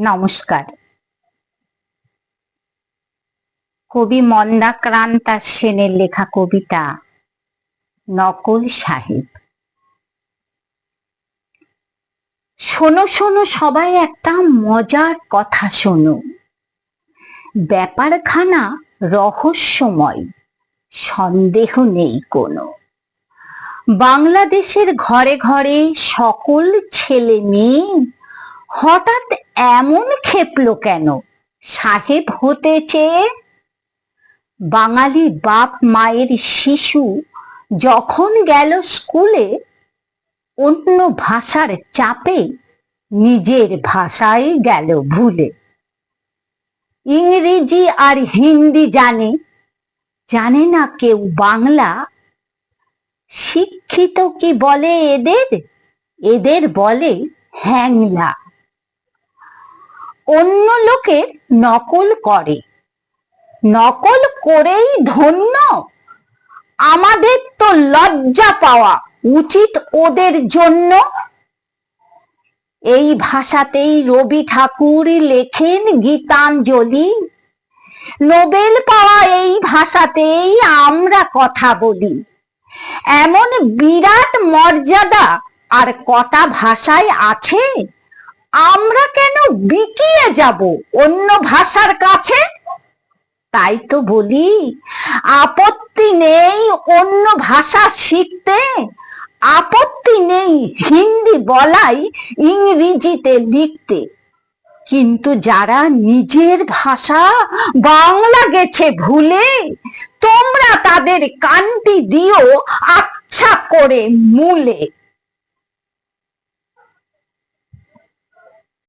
নমস্কার। কবি মন্দাক্রান্তা সেনের লেখা কবিতা নকল সাহেব। শোনো শোনো, সবাই একটা মজার কথা শোনো। ব্যাপারখানা রহস্যময়, সন্দেহ নেই কোনো। বাংলাদেশের ঘরে ঘরে সকল ছেলে মেয়ে হঠাৎ এমন খেপলো কেন? সাহেব হতে চেয়ে বাঙালি বাপ মায়ের শিশু যখন গেল স্কুলে, অন্য ভাষার চাপে নিজের ভাষায় গেল ভুলে। ইংরেজি আর হিন্দি জানে জানে না কেউ বাংলা। শিক্ষিত কি বলে এদের? এদের বলে হ্যাংলা। অন্য লোকের নকল করে। নকল করেই ধন্য। আমাদের তো লজ্জা পাওয়া উচিত ওদের জন্য। এই ভাষাতেই রবি ঠাকুর লেখেন গীতাঞ্জলি। নোবেল পাওয়া এই ভাষাতেই আমরা কথা বলি। এমন বিরাট মর্যাদা আর কটা ভাষায় আছে? আমরা বিকিয়ে যাব অন্য ভাষার কাছে? তাই তো বলি, আপত্তি নেই অন্য ভাষা শিখতে। আপত্তি নেই হিন্দি বলাই ইংরেজিতে লিখতে। কিন্তু যারা নিজের ভাষা বাংলা গেছে ভুলে, তোমরা তাদের কান্তি দিও আচ্ছা করে মূলে।